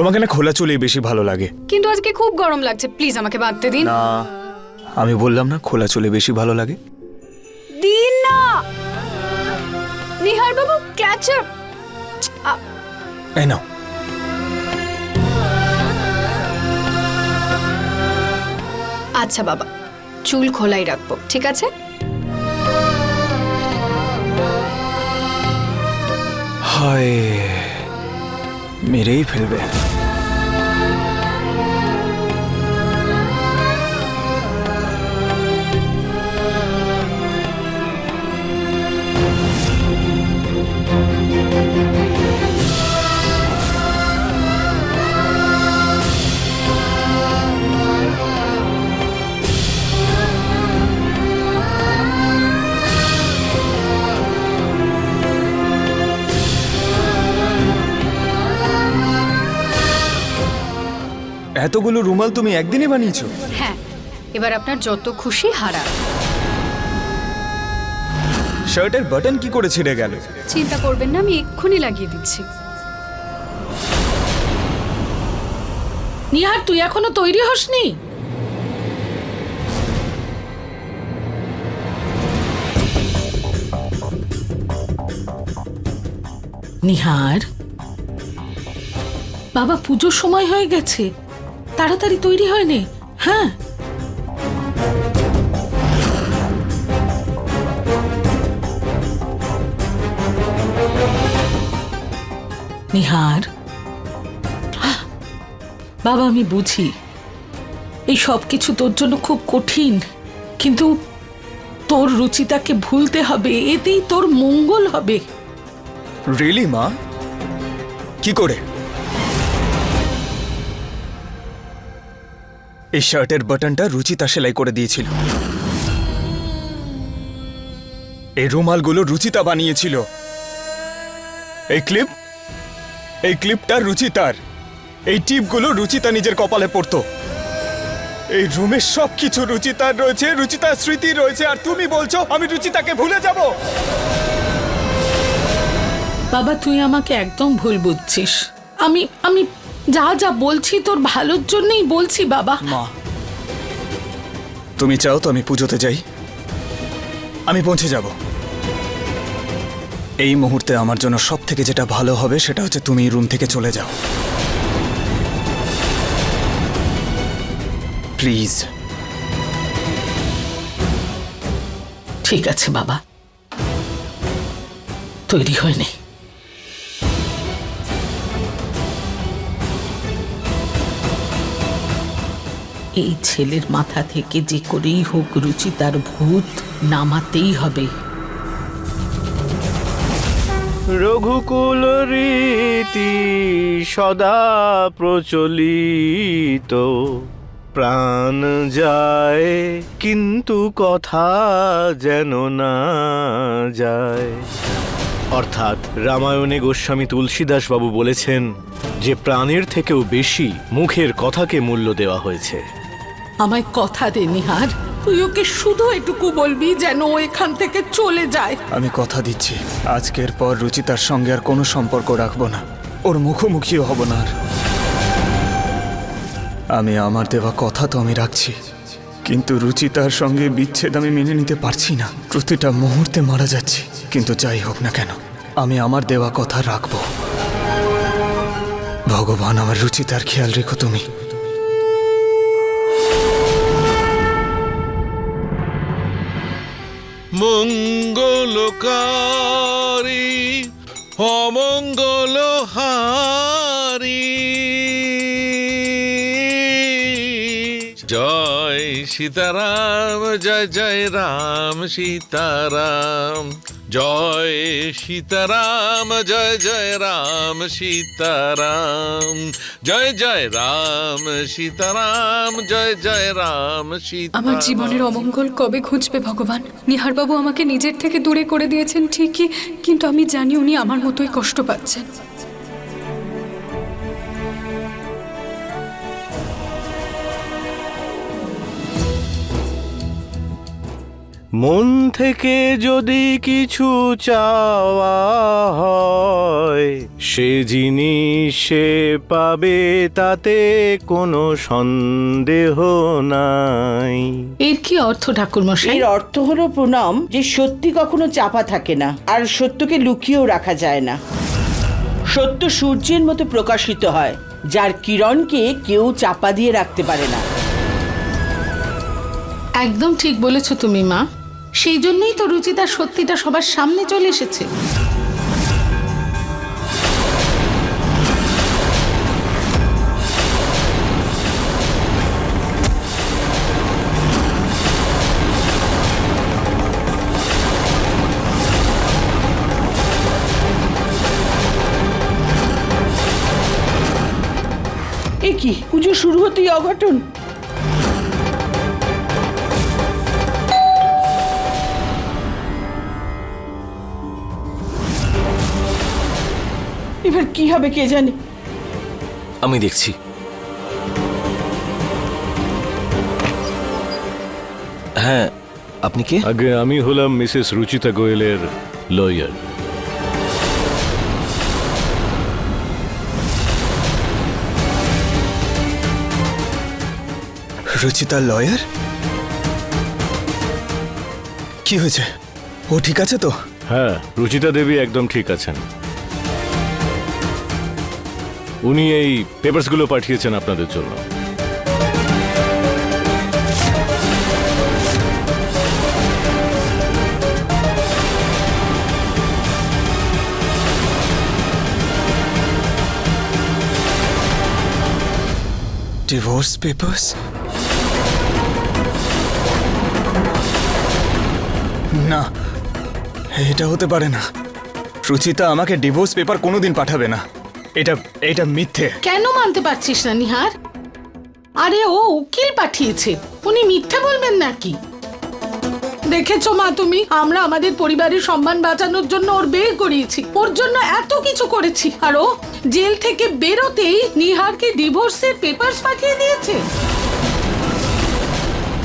তোমাকে না খোলা চুলেই বেশি ভালো লাগে। কিন্তু আজকে খুব গরম লাগছে। প্লিজ আমাকে বাঁধতে দিন। না আমি বললাম না খোলা চুলে বেশি ভালো লাগে। দিন না। নিহার বাবু ক্যাচার এই নাও। আচ্ছা বাবা চুল খোলাই রাখব ঠিক আছে? হায় मेरे ही फ़िल्म है। এতগুলো রুমাল তুমি একদিনে বানিয়েছো? হ্যাঁ এবার আপনার যত খুশি হারা। শার্টের বাটন কি করে ছিঁড়ে গেল? চিন্তা করবেন না আমি এক্ষুনি লাগিয়ে দিচ্ছি। নিহার তুই এখনও তৈরি হসনি? নিহার? বাবা পুজোর সময় হয়ে গেছে। তাড়াতাড়ি তৈরি হয়নি। হ্যাঁ। নিহার। বাবা, আমি বুঝি। এই সব কিছু তোর জন্য খুব কঠিন, কিন্তু তোর রুচিতাকে ভুলতে হবে, এতেই তোর মঙ্গল হবে। রিয়েলি মা? কি করে? এই শার্টের বাটনটা রুচিতা সেলাই করে দিয়েছিল। এই রুমালগুলো রুচিতা বানিয়েছিল। এই ক্লিপ, এই ক্লিপটা রুচিতার। এই টিপগুলো রুচিতা নিজের কপালে পড়তো। এই রুমের সব কিছু রুচিতার রয়েছে, রুচিতার স্মৃতি রয়েছে, আর তুমি বলছো, আমি রুচিতাকে ভুলে যাব। বাবা, তুই আমাকে একদম ভুল বুঝছিস। আমি আমি যা যা বলছি তোর ভালোর জন্যই বলছি বাবা। মা তুমি চাও তো আমি পুজোতে যাই? আমি পৌঁছে যাব। এই মুহূর্তে আমার জন্য সব থেকে যেটা ভালো হবে সেটা হচ্ছে তুমি রুম থেকে চলে যাও। প্লিজ ঠিক আছে বাবা। তৈরি হয়নি। এই ছেলের মাথা থেকে যে করেই হোক রুচি তার ভূত নামাতেই হবে। রঘুকুল রীতি সদা প্রচলিত। প্রাণ যায়, কিন্তু কথা যেন না যায়। অর্থাৎ রামায়ণে গোস্বামী তুলসীদাস বাবু বলেছেন, যে প্রাণের থেকেও বেশি মুখের কথাকে মূল্য দেওয়া হয়েছে। আমায় কথা দে, নিহার। তুই ওকে শুধু এটুকু বলবি যেন ও এখান থেকে চলে যায়। আমি কথা দিচ্ছি। আজকের পর রুচিতার সঙ্গে আর কোনো সম্পর্ক রাখব না। ওর মুখোমুখিও হব না আর। আমি আমার দেওয়া কথা তো আমি রাখছি। কিন্তু রুচিতার সঙ্গে বিচ্ছেদ আমি মেনে নিতে পারছি না। প্রতিটা মুহূর্তে মারা যাচ্ছি। কিন্তু যাই হোক না কেন, আমি আমার দেওয়া কথা রাখব। ভগবান, আমার রুচিতার খেয়াল রেখো তুমি। মঙ্গলকারী অমঙ্গলহারী। জয় সীতারাম জয় জয় রাম সীতারাম। জয় সীতারাম, জয় জয় রাম সীতারাম, জয় জয় রাম সীতারাম, জয় জয় রাম সীতারাম। আমার জীবনের অমঙ্গল কবে খুঁজবে ভগবান? নিহারবাবু আমাকে নিজের থেকে দূরে করে দিয়েছেন ঠিকই, কিন্তু আমি জানি উনি আমার মতোই কষ্ট পাচ্ছেন। মন থেকে যদি কিছু চাওয়া হয় সে জিনিস সে পাবে তাতে কোনো সন্দেহ নাই। এর কি অর্থ ঠাকুরমশাই? এর অর্থ হলো প্রণাম যে সত্যি কখনো চাপা থাকে না আর সত্যকে লুকিয়েও রাখা যায় না। সত্য সূর্যের মতো প্রকাশিত হয় যার কিরণকে কেউ চাপা দিয়ে রাখতে পারে না। একদম ঠিক বলেছ তুমি মা। সেই জন্যই তো রুচিতার সত্যিটা সবার সামনে চলে এসেছে। কি পুজো শুরু হতেই অঘটন? এবার কি হবে কে জানে? আমি দেখছি। হ্যাঁ আপনি কে? আগে আমি হলাম মিসেস রুচিতা গোয়েলের লয়ার। রুচিতা লয়ার? কি হয়েছে? ও ঠিক আছে তো? হ্যাঁ রুচিতা দেবী একদম ঠিক আছেন। উনি এই পেপারসগুলো পাঠিয়েছেন আপনাদের জন্য। ডিভোর্স পেপার্স না, এটা হতে পারে না। রুচিতা আমাকে ডিভোর্স পেপার কোনোদিন পাঠাবে না। এটা এটা মিথ্যে। কেন মানতে পারছিস না, নিহার? আরে, ও উকিল পাঠিয়েছে। উনি মিথ্যে বলবেন নাকি? দেখেছ মা তুমি? আমরা আমাদের পরিবারের সম্মান বাঁচানোর জন্য ওর বের করিয়েছি। ওর জন্য এত কিছু করেছি। আর ও জেল থেকে বেরোতেই নিহারকে ডিভোর্সের পেপারস পাঠিয়ে দিয়েছে।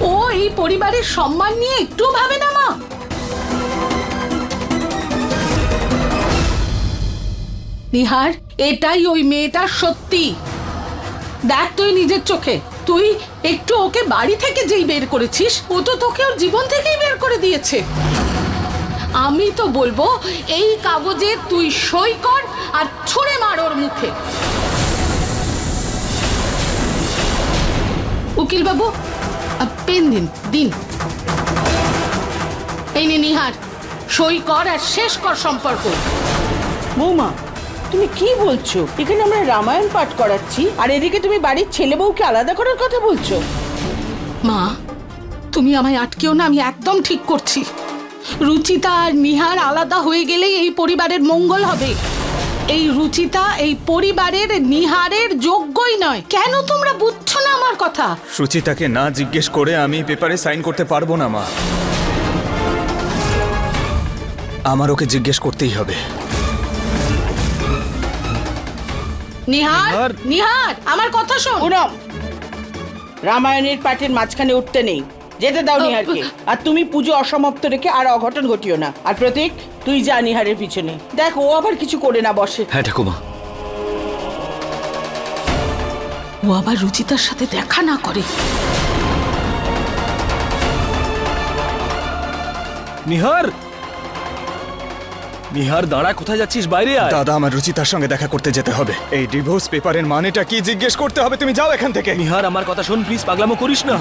ও এই পরিবারের সম্মান নিয়ে একটু ভাবে না, মা। নিহার এটাই ওই মেয়েটার সত্যি। দেখ তুই নিজের চোখে। তুই একটু ওকে বাড়ি থেকে যেই বের করেছিস, ও তো তোকে ওর জীবন থেকেই বের করে দিয়েছে। আমি তো বলব, এই কাগজে তুই সই কর আর ছুঁড়ে মার ওর মুখে। উকিল বাবু পেন দিন দিন। এই নিহার। সই কর আর শেষ কর সম্পর্ক। বৌমা তুমি কি বলছো? এখানে আমরা রামায়ণ পাঠ করাচ্ছি আর এদিকে তুমি বাড়ির ছেলে বউকে আলাদা করার কথা বলছো। মা তুমি আমায় আটকেও না আমি একদম ঠিক করছি। রুচিতা আর নিহার আলাদা হয়ে গেলেই এই পরিবারের মঙ্গল হবে। এই রুচিতা এই পরিবারের নিহারের যোগ্যই নয়। কেন তোমরা বুঝছ না আমার কথা? রুচিতাকে না জিজ্ঞেস করে আমি পেপারে সাইন করতে পারব না মা। আমার ওকে জিজ্ঞেস করতেই হবে। নিহার নিহার। আমার কথা শোন। পুনম রামায়ণের পাঠের মাঝখানে উঠতে নেই। যেতে দাও নিহারকে। আর তুমি পুজো অসমাপ্ত রেখে আর অঘটন ঘটিও না। আর প্রতীক তুই যা নিহারের পিছনে। দেখ ও আবার কিছু করে না বসে। হ্যাঁ ঠাকুমা। ও আবার রুচিতার সাথে দেখা না করে। নিহার! নিহার দাঁড়া কোথায় যাচ্ছিস? বাইরে আয়। দাদা আমার রুচিতার সঙ্গে দেখা করতে যেতে হবে। এই ডিভোর্স পেপারের মানেটা কি জিজ্ঞেস করতে হবে? তুমি যাও এখান থেকে। নিহার আমার কথা শোন প্লিজ পাগলামো করিস না।